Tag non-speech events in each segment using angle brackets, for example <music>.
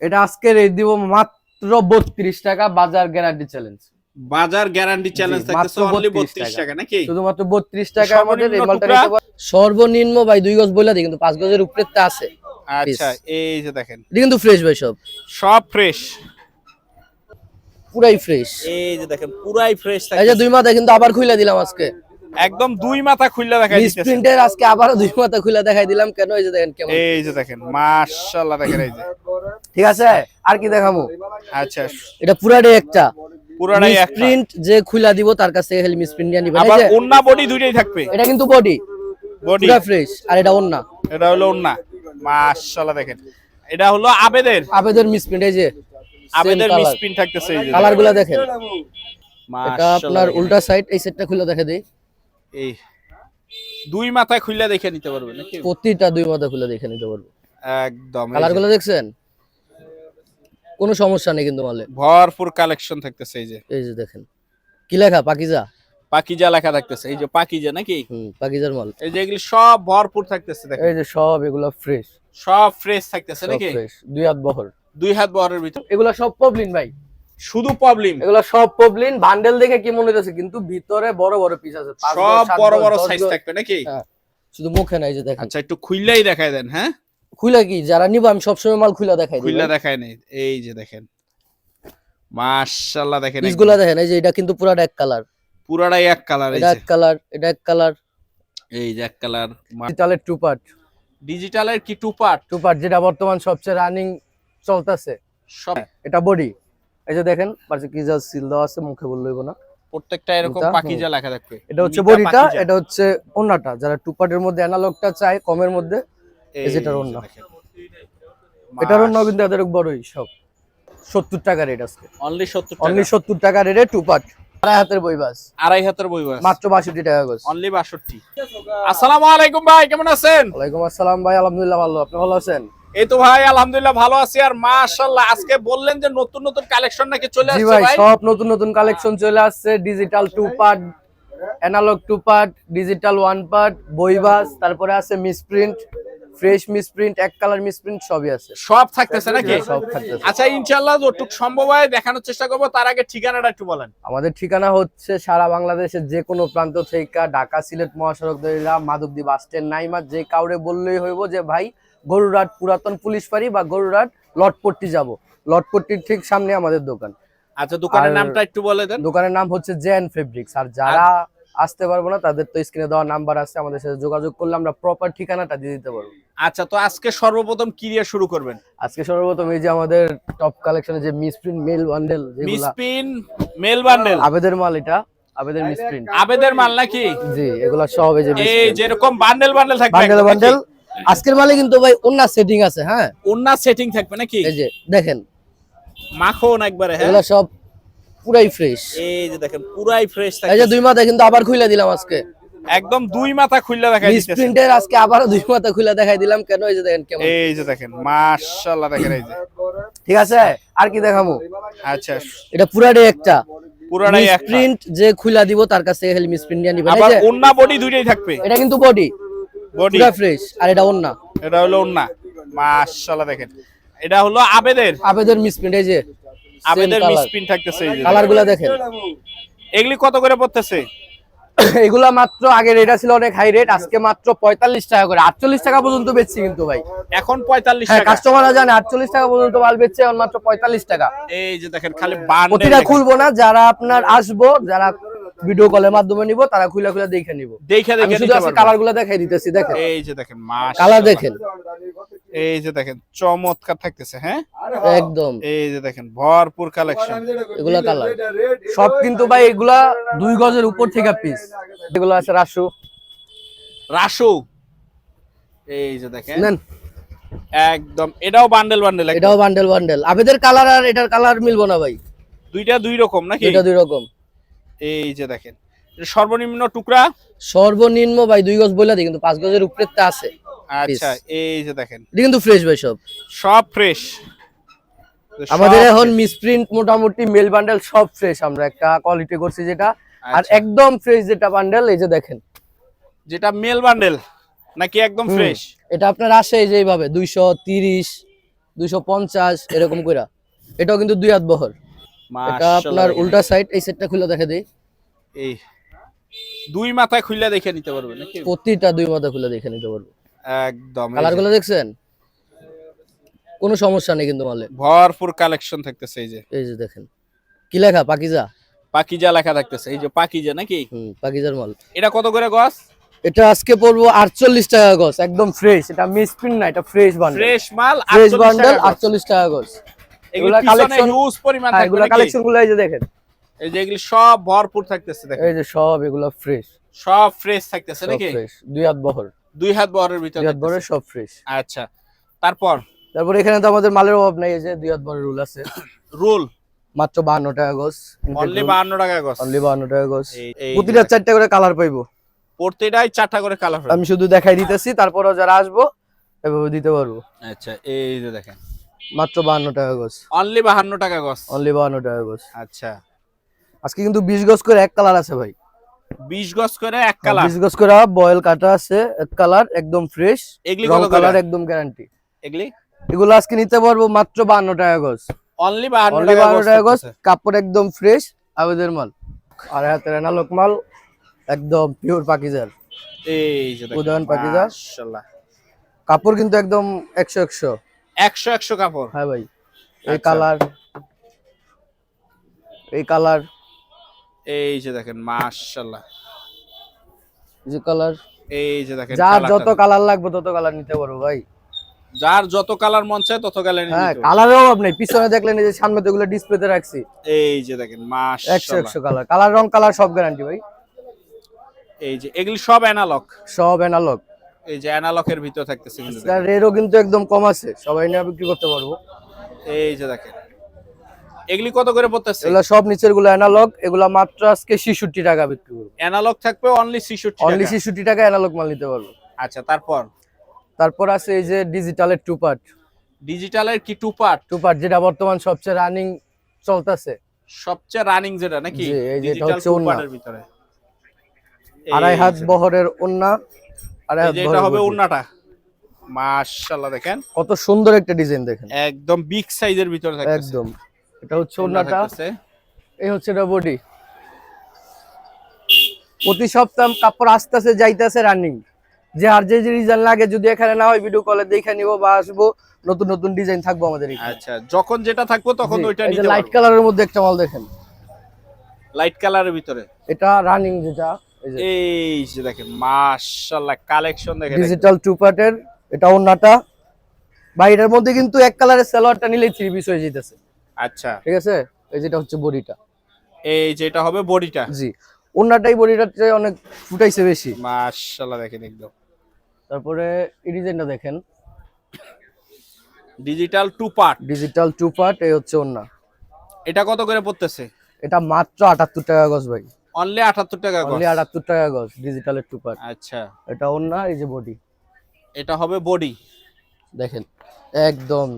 এটা আজকে রেট দিব মাত্র বত্রিশ টাকা বাজার গ্যারান্টি চ্যালেঞ্জ বাজার গ্যারান্টি চ্যালেঞ্জ থাকতেছে অনলি 32 32 টাকা। নাকি? শুধুমাত্র টাকা আমাদের এই সর্বনিম্ন মালটা নিতে পার- সর্বনিম্ন ভাই দুই গজ বইলা দিই কিন্তু পাঁচ গজের উপরে তা আছে। আচ্ছা এই যে দেখেন। এটা কিন্তু ফ্রেশ ভাই সব। সব ফ্রেশ পুরাই ফ্রেশ এই যে দেখেন পুরাই ফ্রেশ এই যে দুই মাথা কিন্তু আবার খুলে দিলাম আজকে। একদম দুই মাথা খুললা দেখাই দিতেছে। প্রিন্টের আজকে আবার দুই মাথা খুলে দেখাই দিলাম। কেন এই যে দেখেন কেমন? এই যে দেখেন মাশাআল্লাহ দেখেন এই যে। ঠিক আছে? আর কি দেখাবো? আচ্ছা। এটা পুরাটাই একটা। পুরাটাই একটা। প্রিন্ট যে খুলা দিব তার কাছে খালি মিস প্রিন্ট নিয়ে নিবেন। আবার ওন্না বডি দুইটাই থাকবে। এটা কিন্তু বডি বডি পুরা ফ্রেশ আর এটা অন্য এটা হলো ওন্না মাশাআল্লাহ দেখেন। এটা হলো আবেদের। আবেদের মিস প্রিন্ট এই যে আবেদের মিসপিন থাকতেছে এই যে। কালারগুলা দেখেন। এটা আপনার উল্টা সাইড এই সেটটা খুলে দেখে দিই। এই দুই মাথায় খুললা দেখে নিতে পারবে নাকি? প্রতিটা দুই মাথা খুলে দেখে নিতে পারব। একদম এই কালারগুলো দেখছেন? কোনো সমস্যা নেই কিন্তু মালে ভরপুর কালেকশন থাকতেছে এই যে। এই যে দেখেন। কি লেখা? পাকিজা? পাকিজা লেখা থাকতেছে। এই যে পাকিজা নাকি? হুম পাকিজার মাল। এই যে এগুলি সব ভরপুর থাকতেছে দেখেন। এই যে সব এগুলা ফ্রেশ সব ফ্রেশ থাকতেছে নাকি? ফ্রেশ দুই হাত বহর। দুই হাত বহরের ভিতর। এগুলা সব পবলিন ভাই। শুধু প্রবলেম এগুলা সব পবলিন বান্ডেল দেখে কি মনে হচ্ছে কিন্তু ভিতরে বড় বড় পিস আছে। সব বড় বড় সাইজ থাকবে নাকি? হ্যাঁ, শুধু মুখে নাই যে দেখেন। আচ্ছা একটু খুললাই দেখায় দেন হ্যাঁ? খুলে কি? যারা নিব আমি সবসময় মাল খুলে দেখাই দিই খুললা দেখায় নেই। এই যে দেখেন। মাশাআল্লাহ দেখেন পিসগুলা দেখেন এই যে এটা কিন্তু পুরাটা এক কালার। পুরাটাই এক কালার এই যে। এক কালার এটা এক কালার। এই যে এক কালার ডিজিটালের টু পার্ট ডিজিটালের কি টু পার্ট টু পার্ট যেটা বর্তমান সবচেয়ে রানিং চলতেছে। সব এটা বডি এই যে দেখেন পাশে কি যা সিল দেওয়া আছে মুখে বললেই না। প্রত্যেকটা এরকম এটা, পাকিজা লেখা থাকবে। এটা হচ্ছে বডিটা এটা হচ্ছে ওন্নাটা যারা টু পার্টের মধ্যে অ্যানালগটা চায় কমের মধ্যে এই যে এটার যে ওড়না। দেখেন। এটার অন্য কিন্তু এদের বড়ই সব। সত্তর টাকা রেট আজকে। অনলি সত্তর অনলি টাকা সত্তর টাকা রেটে টু পার্ট আড়াই হাতের বই বাস। আড়াই হাতের বই বাস। মাত্র বাষট্টি টাকা গজ। অনলি বাষট্টি। আসসালামু আলাইকুম ভাই কেমন আছেন? ওয়ালাইকুম আসসালাম ভাই আলহামদুলিল্লাহ ভালো। আপনি ভালো আছেন? এই তো ভাই আলহামদুলিল্লাহ ভালো আছি। আর মাশাআল্লাহ আজকে বললেন যে নতুন নতুন কালেকশন নাকি চলে আসছে ভাই সব নতুন নতুন কালেকশন চলে আসছে। Digital two part analog two part digital one part বইবাস তারপরে আছে মিসপ্রিন্ট ফ্রেশ মিসপ্রিন্ট এক কালার মিসপ্রিন্ট সবই আছে। সব থাকতেছে নাকি? সব থাকতেছে। আচ্ছা ইনশাআল্লাহ যতটুক সম্ভব হয় দেখানোর চেষ্টা করব। তার আগে ঠিকানাটা একটু বলেন। আমাদের ঠিকানা হচ্ছে সারা বাংলাদেশের যে কোনো প্রান্ত থেকে ঢাকা সিলেট মহাসড়ক দরিয়া মাধবদী বাস স্ট্যান্ড নাইমা যে কাউরে বললেই হইব যে ভাই গরুরাট পুরাতন পুলিশ ফাঁড়ি বা গরুরাট লটপট্টি যাব। লটপট্টির ঠিক সামনে আমাদের দোকান। আচ্ছা দোকানের নামটা একটু বলে দেন। দোকানের নাম হচ্ছে জেন ফেব্রিক্স। আর যারা আসতে পারব না তাদের তো স্ক্রিনে দেওয়া নাম্বার আছে আমাদের সাথে যোগাযোগ করলে আমরা প্রপার ঠিকানাটা দিয়ে দিতে পারব। আচ্ছা তো আজকে সর্বপ্রথম কি দিয়ে শুরু করবেন? আজকে সর্বপ্রথম এই যে আমাদের টপ কালেকশনে যে misprint mail bundle mail bundle আবেদের মাল এটা আবেদের মিসপ্রিন্ট আবেদের মাল নাকি? জি এগুলা সব এই যে এই যেরকম বান্ডেল বান্ডেল থাকবে বান্ডেল বান্ডেল? আজকের মালে কিন্তু ভাই অন্য সেটিং আছে হ্যাঁ? ওন্না সেটিং থাকবে নাকি? এই যে দেখেন। মাখন একবারে হ্যাঁ? এগুলা সব পুরাই ফ্রেশ এই যে দেখেন পুরাই ফ্রেশ থাকে এই যে দুই মাথা কিন্তু আবার খুলে দিলাম আজকে। একদম দুই মাথা খুললা দেখাই দিতেছে। মিসপ্রিন্টের আজকে আবার দুই মাথা খুলে দেখাই দিলাম। কেন এই যে দেখেন কেমন? এই যে দেখেন মাশাআল্লাহ দেখেন এই যে। ঠিক আছে? আর কি দেখাবো আচ্ছা এটা পুরাটাই একটা। পুরাটাই একটা। প্রিন্ট যে খুলা দিব তার কাছে খালি মিসপ্রিন্ট নিয়ে নিবেন। এই আবার ওন্না বডি দুইটাই থাকবে। এটা কিন্তু বডি বডি। পুরা ফ্রেশ আর এটা অন্য এটা হলো ওন্না মাশাআল্লাহ দেখেন। এটা হলো আবেদের। আবেদের মিসপ্রিন্ট এই যে আবেদের থাকতেছে এই যে। কালারগুলা দেখেন। এগুলি কত করে পড়তেছে? এগুলা মাত্র আগে রেট ছিল অনেক হাই রেট আজকে মাত্র পঁয়তাল্লিশ টাকা করে। আটচল্লিশ টাকা পর্যন্ত বেচছি কিন্তু ভাই। এখন পঁয়তাল্লিশ হ্যাঁ টাকা। কাস্টমাররা জানে আটচল্লিশ টাকা পর্যন্ত মাল বেচছে এখন মাত্র পঁয়তাল্লিশ টাকা। এই যে দেখেন খালি প্রতিটা খুলবো না যারা আপনার আসব যারা ভিডিও কলের মাধ্যমে নিব তারা খুলে খুলে দেখে নিব। দেখে দেখে শুধু আজকে কালারগুলা দেখাই দিতেছি দেখেন এই যে দেখেন মাশাআল্লাহ। কালার দেখেন। এই যে দেখেন চমৎকার থাকতেছে হ্যাঁ? একদম। এই যে দেখেন ভরপুর কালেকশন এগুলা কালার সব কিন্তু ভাই এগুলা দুই গজের উপর থেকে পিস এগুলো আছে রাসু রাসু এই যে দেখেন। নেন। একদম এটাও বান্ডেল বান্ডেল এটাও বান্ডেল বান্ডেল আবেদের কালার আর এটার কালার মিলবো না ভাই। দুইটা দুই রকম নাকি? এটা দুই রকম। এই যে দেখেন সর্বনিম্ন টুকরা? সর্বনিম্ন ভাই দুই গজ বইলা দিই কিন্তু পাঁচ গজের উপরে তা আছে। আচ্ছা এই যে দেখেন। এটা কিন্তু ফ্রেশ ভাই সব। সব ফ্রেশ আমাদের এখন মিসপ্রিন্ট মোটামুটি মেল বান্ডেল সব ফ্রেশ আমরা একটা কোয়ালিটি করছি যেটা। আর আচ্ছা। একদম ফ্রেশ যেটা বান্ডেল এই যে দেখেন। যেটা মেল বান্ডেল নাকি একদম ফ্রেশ এটা আপনার আসে এই যে এইভাবে দুইশো তিরিশ দুইশো পঞ্চাশ এরকম কইরা। এটাও কিন্তু দুই হাত বহর। এটা আপনার উল্টা সাইড এই সেটটা খুলে দেখে দিই। এই দুই মাথায় খুললে দেখে নিতে পারবে নাকি? প্রতিটা দুই মাথা খুলে দেখে নিতে পারব। একদম এই কালারগুলো দেখছেন? কোনো সমস্যা নেই কিন্তু মালে ভরপুর কালেকশন থাকতেছে এই যে। এই যে দেখেন। কি লেখা? পাকিজা? পাকিজা লেখা থাকতেছে। এই যে পাকিজা নাকি? হুম পাকিজার মাল। এটা কত করে গছ? এটা আজকে পড়ব আটচল্লিশ টাকা গজ একদম ফ্রেশ এটা মিসপ্রিন্ট না এটা ফ্রেশ বান্ডেল ফ্রেশ মাল ফ্রেশ বান্ডেল টাকা গজ। আটচল্লিশ টাকা গজ এগুলা এগুলা কালেকশন হিউজ পরিমাণ হ্যাঁ থাকবে এগুলা কালেকশনগুলো এই যে দেখেন। এই যে এগুলি সব ভরপুর থাকতেছে দেখেন। এই যে সব এগুলা ফ্রেশ সব ফ্রেশ থাকতেছে নাকি? ফ্রেশ দুই হাত বহর। দুই হাত বহরের ভিতরে দুই হাত বহরের সব ফ্রেশ আচ্ছা তারপর? তারপর এখানে তো আমাদের মালের অভাব নাই এই যে দুই হাত বহরের রুল আছে। রুল? মাত্র বাহান্ন টাকা গজ। অনলি 52 টাকা গছ অনলি বাহান্ন টাকা গজ। প্রতিটা চারটা করে কালার পাইবো। প্রতিটাই চারটা করে কালার আমি শুধু দেখাই দিতেছি তারপরও যারা আসব এভাবে দিতে পারব। আচ্ছা এই যে দেখেন। মাত্র বাহান্ন টাকা গজ অনলি 52 টাকা গছ অনলি বাহান্ন টাকা গজ আচ্ছা। আজকে কিন্তু বিশ গজ করে এক কালার আছে ভাই। 20 গজ করে এক কালার? বিশ গজ করে বয়েল কাটা আছে এক কালার একদম ফ্রেশ এগুলি কত কালার একদম গ্যারান্টি এগুলি? এগুলো আজকে নিতে পারব মাত্র বাহান্ন টাকা গজ অনলি 52 টাকা গজ কাপড় একদম ফ্রেশ আবেদের মাল। আর হাতের মাল একদম পিওর পাকিজার। এই যে উদাহরণ পাকিজা। মাশাআল্লাহ। কাপড় কিন্তু একদম একশো একশো 100 100 কাপড়। হ্যাঁ ভাই এই আচ্ছা। কালার এই কালার। এই যে দেখেন মাশাআল্লাহ। যে কালার। এই যে দেখেন যার যত কালার। লাগবে তত কালার নিতে পারব ভাই। যার যত কালার মন চায় তত কালার হ্যাঁ কালারের অভাব নেই। পিছনে দেখলেন এই যে সামনে তো এগুলো ডিসপ্লেতে রাখছি। এই যে দেখেন একশো মাশাআল্লাহ। একশো কালার। কালার রং কালার সব গ্যারান্টি ভাই। এই যে এগুলি সব অ্যানালগ সব এনালগ এই যে অ্যানালগের ভিতর থাকতেছে কিন্তু দেখেন। তার কিন্তু একদম কম আছে। সবাই নিয়ে বিক্রি করতে পারব। এই যে দেখেন। এগুলি কত করে পড়তেছে? এগুলো সব নিচেরগুলো এনালগ এগুলা মাত্র আজকে ছিষট্টি টাকা বিক্রি করব। অ্যানালগ থাকবে অনলি 66 অনলি টাকা ছিষট্টি টাকা এনালগ মাল নিতে পারব। আচ্ছা তারপর? তারপর আছে এই যে ডিজিটালের টু পার্ট ডিজিটালের কি টু পার্ট টু পার্ট যেটা বর্তমান সবচেয়ে রানিং চলতেছে। সবচেয়ে রানিং যেটা নাকি? জি, এই যে হচ্ছে পার্টের ভিতরে। আড়াই হাত বহরের ওন্না এটা হবে বডি। মাশাআল্লাহ দেখেন। কত সুন্দর একটা ডিজাইন দেখেন। একদম বিগ সাইজের ভিতরে থাকতেছে। একদম। এটা হচ্ছে ওন্নাটা এই হচ্ছে এটা বডি। প্রতি সপ্তাহ কাপড় আস্তে আস্তে যাইতেছে রানিং যে আর যে ডিজাইন লাগে যদি এখানে না হয় ভিডিও কলে দেখে নিব বা আসব নতুন নতুন ডিজাইন থাকব আমাদের আচ্ছা যখন যেটা থাকব তখন ওইটা নিতে লাইট কালারের মধ্যে একটা মাল দেখেন। লাইট কালারের ভিতরে। এটা রানিং যেটা। এই যে দেখেন মাশাআল্লাহ কালেকশন দেখেন। ডিজিটাল টু পার্টের এটা ওন্নাটা বা এটার মধ্যে কিন্তু এক কালারের সালোয়ারটা নিলেই থ্রি পিস হয়ে যেতেছে আচ্ছা। ঠিক আছে? এই যেটা হচ্ছে বডিটা। এই যেটা হবে বডিটা। জি। ওন্নাটাই বডিটার চেয়ে অনেক ফুটাইছে বেশি। মাশাআল্লাহ দেখেন একদম। তারপরে এই ডিজাইনটা দেখেন। Digital two part digital two part এই হচ্ছে ওন্না এটা কত করে পড়তেছে? এটা মাত্র আটাত্তর টাকা গজ ভাই। অনলি আটাত্তর টাকা গজ। অনলি আটাত্তর টাকা গজ ডিজিটালের টু পার্ট আচ্ছা। এটা ওন্না এই যে বডি এটা হবে বডি দেখেন একদম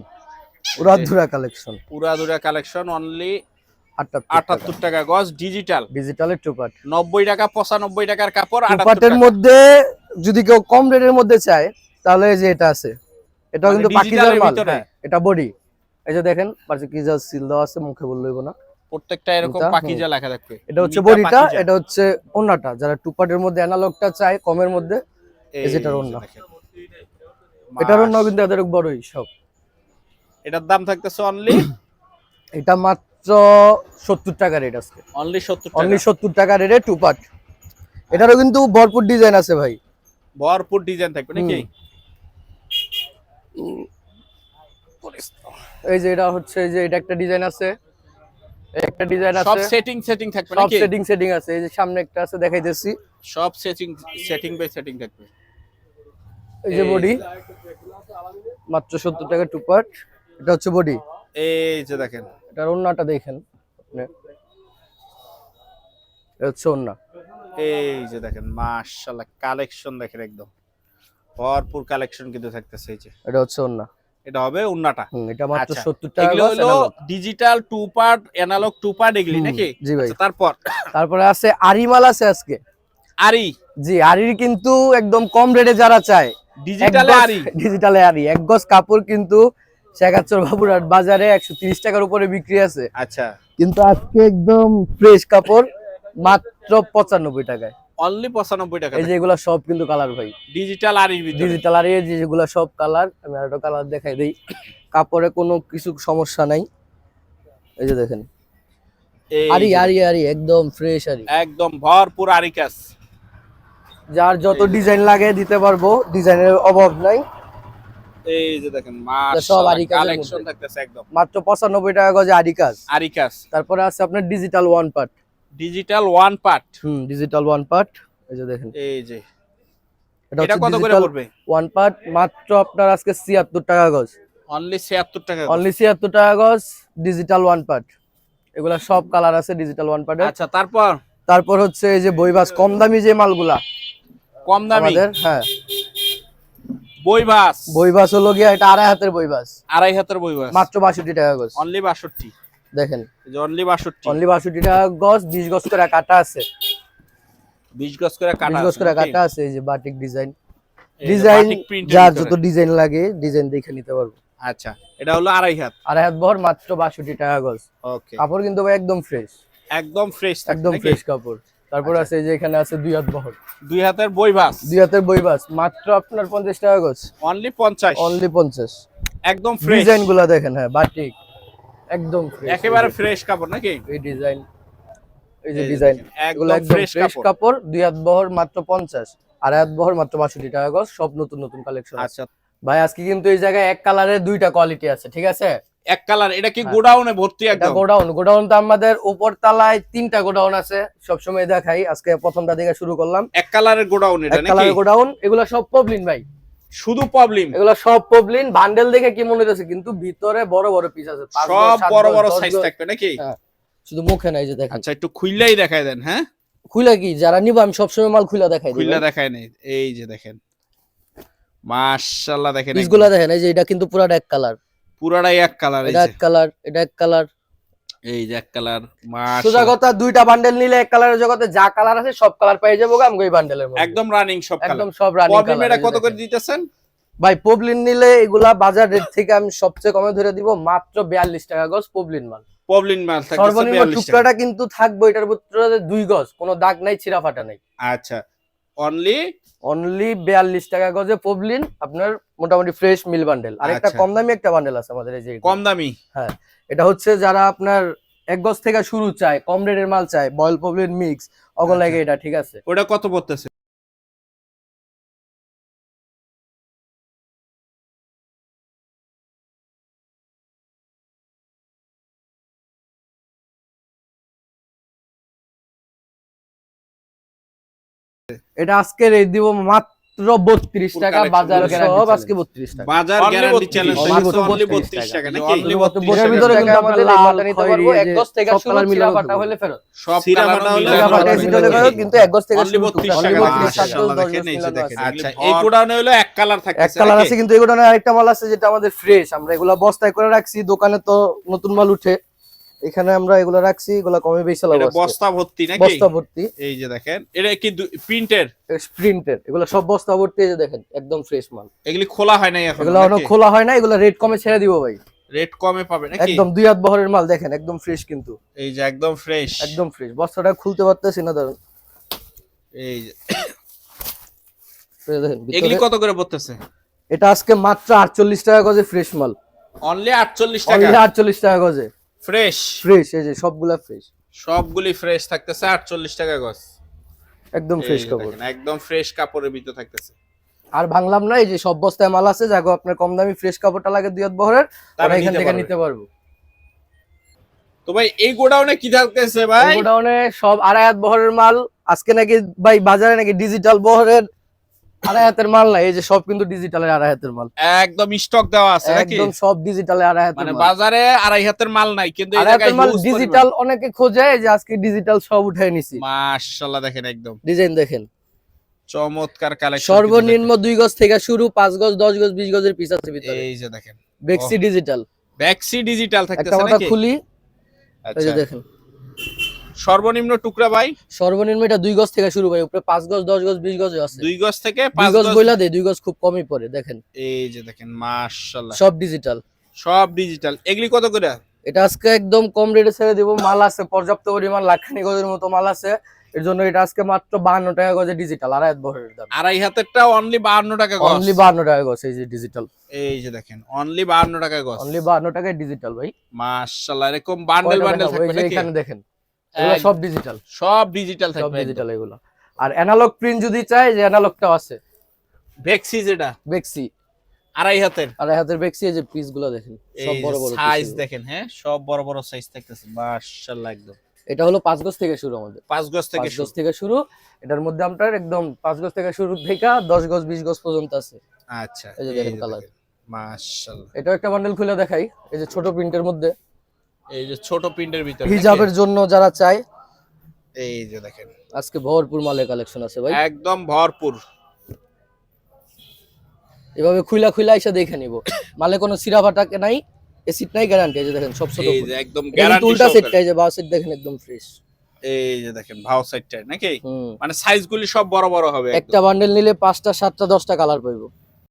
উড়াধুরা কালেকশন পুরাদুরা কালেকশন অনলি আটাত্তর আটাত্তর টাকা গজ ডিজিটাল ডিজিটালের টু পার্ট নব্বই টাকা পঁচানব্বই টাকার কাপড় টু আটাত্তর পার্টের মধ্যে যদি কেউ কম রেটের মধ্যে চায় তাহলে এই যে এটা আছে। এটাও মানে কিন্তু পাকিজার মাল। হ্যাঁ, এটা বডি এই যে দেখেন পাকিজার সিল দেওয়া আছে মুখে বললেই না। প্রত্যেকটা এরকম পাকিজা লেখা থাকবে। এটা হচ্ছে বডিটা এটা হচ্ছে ওন্নাটা যারা টু পার্টের মধ্যে অ্যানালগটা চায় কমের মধ্যে এই যেটার যে এটার মাশ- কিন্তু এদের বড়ই সব। এটার দাম থাকতেছে অনলি <coughs> এটা মাত্র সত্তর টাকা রেট আছে অনলি সত্তর অনলি টাকা সত্তর টাকা রেটে টু পার্ট এটারও কিন্তু ভরপুর ডিজাইন আছে ভাই। ভরপুর ডিজাইন থাকবে নাকি? এই যে এটা হচ্ছে এই যে এটা একটা ডিজাইন আছে। একটা ডিজাইন সব আছে। সেটিং সেটিং থাকবে সব সেটিং সেটিং আছে। এই যে সামনে একটা আছে দেখাইতেছি। সব সেটিং সেটিং বাই সেটিং থাকবে। এই যে বডি মাত্র সত্তর টাকা টু পার্ট এটা হচ্ছে বডি এই যে দেখেন। এটার ওন্নাটা দেখেন আপনি। এটা হচ্ছে ওন্না এই যে দেখেন মাশাআল্লাহ কালেকশন দেখেন একদম। ভরপুর কালেকশন কিন্তু থাকতেছে এই যে। এটা হচ্ছে ওন্না এটা হবে উন্নাটা। এটা মাত্র আচ্ছা, সত্তর টাকা এগুলো হলো digital two part analogue two part এগুলি নাকি? জি ভাই। আচ্ছা, তারপর? তারপরে আছে আরিমাল আছে আজকে। আরি। জি আরির কিন্তু একদম কম রেটে যারা চায় ডিজিটালে আরি। <laughs> ডিজিটালে আরি। এক গজ কাপড় কিন্তু শেখাচ্ছর বাবুরহাট বাজারে একশো তিরিশ টাকার উপরে বিক্রি আছে। আচ্ছা। কিন্তু আজকে একদম ফ্রেশ কাপড় মাত্র পঁচানব্বই টাকায়। অনলি পঁচানব্বই টাকা এই যে এগুলা সব কিন্তু কালার ভাই। ডিজিটাল আর ডিজিটাল আর এই যেগুলা সব কালার আমি আরেকটা কালার দেখাই দিই। কাপড়ে কোনো কিছু সমস্যা নাই। এই যে দেখেন। আরি আরি আরি একদম ফ্রেশ আরি। একদম ভরপুর আরিকাস যার যত ডিজাইন লাগে দিতে পারব ডিজাইনের অভাব নাই। এই যে দেখেন সব কালেকশন থাকতেছে একদম। মাত্র পঁচানব্বই টাকা গজে আরি কাজ। আরিকাস তারপরে আছে আপনার digital one part digital one part হুম ডিজিটাল ওয়ান পার্ট এই যে দেখেন। এই যে। এটা কত করে পড়বে? ওয়ান পার্ট মাত্র আপনার আজকে ছিয়াত্তর টাকা গজ। অনলি 76 টাকা অনলি ছিয়াত্তর টাকা গজ ডিজিটাল ওয়ান পার্ট এগুলা সব কালার আছে ডিজিটাল ওয়ান পার্টের আচ্ছা তারপর? তারপর হচ্ছে এই যে বইবাস কম দামি যে মালগুলা। কম দামি আমাদের হ্যাঁ। বইবাস। বইবাস হলো গিয়া এটা আড়াই হাতের বইবাস। আড়াই হাতের বইবাস। মাত্র বাষট্টি টাকা গজ। অনলি 62 দেখেন। অনলি 62 অনলি বাষট্টি। টাকা গজ বিশ গজ করে কাটা আছে। 20 গজ করে কাটা বিশ গজ করে কাটা আছে এই যে বাটিক ডিজাইন ডিজাইন যার যত ডিজাইন লাগে ডিজাইন দেখে নিতে পারব। আচ্ছা এটা হলো আড়াই হাত। আড়াই হাত বহর মাত্র বাষট্টি টাকা গজ। ওকে কাপড় কিন্তু ভাই একদম ফ্রেশ একদম ফ্রেশ একদম ফ্রেশ কাপড়। তারপর আচ্ছা। আছে যে এখানে আছে দুই হাত বহর। দুই হাতের বইবাস। দুই হাতের বইবাস মাত্র আপনার পঞ্চাশ টাকা গজ। অনলি 50 অনলি পঞ্চাশ। একদম ফ্রেশ ডিজাইনগুলা দেখেন হ্যাঁ বাটিক একদম একেবারে ফ্রেশ কাপড় নাকি? এই ডিজাইন এই যে ডিজাইন এগুলো একদম ফ্রেশ কাপড়। দুই হাত বহর মাত্র পঞ্চাশ আর হাত বহর মাত্র বাষট্টি টাকা গজ সব নতুন নতুন কালেকশন আচ্ছা। ভাই আজকে কিন্তু এই জায়গায় এক কালারের দুইটা কোয়ালিটি আছে ঠিক আছে? এক কালার এটা কি হ্যাঁ। গোডাউনে ভর্তি একদম? গোডাউন গোডাউন তো আমাদের উপর তলায় তিনটা গোডাউন আছে সবসময় দেখাই। আজকে প্রথমটা থেকে শুরু করলাম। এক কালারের গোডাউন এটা এক নাকি? কালারের গোডাউন এগুলো সব পবলিন ভাই। শুধু প্রবলেম এগুলো সব পবলিন বান্ডেল দেখে কি মনে হচ্ছে কিন্তু ভিতরে বড় বড় পিস আছে সব বড় বড় সাইজ থাকবে নাকি? হ্যাঁ। শুধু মুখে নাই যে দেখেন আচ্ছা একটু খুইলাই দেখায় দেন হ্যাঁ? খুলে কি? যারা নিব আমি সবসময় মাল খুলে দেখাই দিই খুইলা দেখায় নেই এই যে দেখেন। মাশাআল্লাহ দেখেন পিসগুলা দেখেন এই যে এটা কিন্তু পুরাটা এক কালার পুরাটাই এক কালার এই এটা যে। এক কালার এটা এক কালার এই যে এক কালার সোজা কথা দুইটা বান্ডেল নিলে এক কালারের জগতে যা কালার আছে সব কালার পেয়ে যাব আমি ওই বান্ডেলের মধ্যে। একদম রানিং সব একদম সব রানিং প্রবলেম এটা কত করে দিতেছেন? ভাই পবলিন নিলে এগুলা বাজার রেট থেকে আমি সবচেয়ে কমে ধরে দিব মাত্র বিয়াল্লিশ টাকা গজ পবলিন মাল। প্রবলেম মাল থাকতেছে সর্বনিম্ন 42 টাকা। টুকরাটা কিন্তু থাকবে এটার ভিতরে দুই গজ কোনো দাগ নাই ছিঁড়া ফাটা নাই। আচ্ছা। অনলি অনলি বিয়াল্লিশ টাকা গজে পবলিন আপনার মোটামুটি ফ্রেশ মিল বান্ডেল আর একটা আচ্ছা। কম দামি একটা বান্ডেল আছে আমাদের এই যে কম দামি হ্যাঁ এটা হচ্ছে যারা আপনার এক গজ থেকে শুরু চায় কম রেটের মাল চায় বয়েল পবলিন মিক্স অগল আচ্ছা। লাগে এটা ঠিক আছে? ওটা কত পড়তেছে? এটা আজকে রেট দিব মাত্র বত্রিশ টাকা বাজার সব আজকে বত্রিশ টাকা। বাজার গ্যারান্টি চ্যালেঞ্জ only মাত্র অনলি 32 32 টাকা। নাকি? টাকা। অনলি শুধুমাত্র 32 এর টাকা। ভিতরে কিন্তু আমাদের লাল, লাল খয়েরি, এক গজ থেকে শুরু চিরা হলে ফেরত। সব হলে কিন্তু এক গজ থেকে শুরু 32 টাকা। 32 সাত গজ, মাশাআল্লাহ, দশ দেখেন এই যে দেখেন। আচ্ছা এই গোডাউনে হলো এক কালার এক কালার আছে কিন্তু এগুলো আরেকটা মাল আছে যেটা আমাদের ফ্রেশ আমরা এগুলো বস্তায় করে রাখছি দোকানে তো নতুন মাল উঠে। এখানে আমরা এগুলো রাখছি এগুলো কমে বেশি এটা বস্তা ভর্তি নাকি? বস্তা ভর্তি। এই যে দেখেন এটা কি প্রিন্টের? প্রিন্টেড এগুলো সব বস্তা ভর্তি এই যে দেখেন একদম ফ্রেশ মাল। এগুলি খোলা হয় নাই এখন এগুলো এখনও খোলা হয় না এগুলো রেট কমে ছেড়ে দিব ভাই। রেট কমে পাবে নাকি? একদম দুই হাত বহরের মাল দেখেন একদম ফ্রেশ কিন্তু। এই যে একদম ফ্রেশ একদম ফ্রেশ বস্তাটা খুলতে পারতেছি না ধরুন। এই যে দেখেন এগুলি কত করে পড়তেছে? এটা আজকে মাত্র আটচল্লিশ টাকা গজে ফ্রেশ মাল। অনলি 48 টাকা? অনলি আটচল্লিশ টাকা গজে। ফ্রেশ ফ্রেশ এই যে সবগুলা ফ্রেশ সবগুলি ফ্রেশ থাকতেছে 48 টাকা গজ। একদম ফ্রেশ কাপড়। একদম ফ্রেশ কাপড়ের ভিতর থাকতেছে। আর ভাঙলাম না এই যে সব বস্তায় মাল আছে যাগো আপনার কম দামি ফ্রেশ কাপড়টা লাগে দুই বহরের তারা এখান নিতে থেকে নিতে পারব। তো ভাই এই গোডাউনে কি থাকতেছে ভাই? গোডাউনে সব আড়াই বহরের মাল আজকে নাকি ভাই বাজারে নাকি ডিজিটাল বহরের আড়াই হাতের মাল নাই এই যে সব কিন্তু ডিজিটালের আড়াই হাতের মাল। একদম স্টক দেওয়া আছে নাকি? একদম সব ডিজিটালে আড়াই হাতের মানে বাজারে আড়াই হাতের মাল নাই কিন্তু এই জায়গায় মাল ডিজিটাল অনেকে খোঁজে যে আজকে ডিজিটাল সব উঠাই নিছি। মাশাআল্লাহ দেখেন একদম। ডিজাইন দেখেন। চমৎকার কালেকশন সর্বনিম্ন দুই গজ থেকে শুরু পাঁচ গজ দশ গজ বিশ গজের পিস আছে ভিতরে। এই যে দেখেন। বেক্সি ডিজিটাল ব্যাক্সি ডিজিটাল একটা থাকতেছে নাকি? খুলি। এই আচ্ছা। যে দেখেন। সর্বনিম্ন টুকরা ভাই? সর্বনিম্ন এটা দুই গজ থেকে শুরু ভাই উপরে পাঁচ গজ দশ গজ বিশ গজ আছে। দুই গজ থেকে পাঁচ গজ বইলা দেয় দুই গজ খুব কমই পড়ে দেখেন। এই যে দেখেন মাশাআল্লাহ। সব ডিজিটাল সব ডিজিটাল এগুলি কত করে? এটা আজকে একদম কম রেটে ছেড়ে দিব মাল আছে পর্যাপ্ত পরিমাণ লাখখানি গজের মতো মাল আছে। এর জন্য এটা আজকে মাত্র বাহান্ন টাকা গজে ডিজিটাল আড়াই বহরের দাম। আড়াই হাতেরটা অনলি বাহান্ন টাকা গজ। অনলি বাহান্ন টাকা গজ এই যে ডিজিটাল এই যে দেখেন অনলি বাহান্ন টাকা গজ। অনলি বাহান্ন টাকায় ডিজিটাল ভাই। মাশাআল্লাহ এরকম বান্ডেল বান্ডেল থাকবে নাকি? এখানে দেখেন। এগুলো সব ডিজিটাল সব ডিজিটাল সব ডিজিটাল এগুলো। আর অ্যানালগ প্রিন্ট যদি চাই যে অ্যানালগটাও আছে। ভেক্সি যেটা? বেক্সি আড়াই হাতের। আর এই হাতের বেক্সি এই যে পিসগুলো দেখেন সব বড় বড় সাইজ দেখেন হ্যাঁ? সব বড় বড় সাইজ থাকতেছে মাশাআল্লাহ একদম। এটা হলো পাঁচ গজ থেকে শুরু আমাদের। পাঁচ গজ থেকে গজ থেকে শুরু। এটার মধ্যে আপনার একদম পাঁচ গজ থেকে শুরু থেকে দশ গজ বিশ গজ পর্যন্ত আছে। আচ্ছা এই যে দেখেন। দেখেন। মাশাআল্লাহ। এটাও একটা বান্ডেল খুলে দেখাই এই যে ছোট প্রিন্টের মধ্যে। এই যে ছোট প্রিন্টের ভিতরে হিজাবের জন্য যারা চায়। এই যে দেখেন। আজকে ভরপুর মালের কালেকশন আছে ভাই। একদম ভরপুর। এভাবে খুইলা খুইলা এসে দেখে নিব। মালে কোনো সিরা ফাটাকে নাই এসিড নাই গ্যারান্টি এই যে দেখেন সব ছোট এই যে একদম গ্যারান্টি উল্টা সেটটা এই যে বাও সেট দেখেন একদম ফ্রেশ এই যে দেখেন ভাও সাইডটা নাকি? মানে সাইজগুলি সব বড় বড় হবে একটা বান্ডেল নিলে পাঁচটা সাতটা দশটা কালার পাইবো।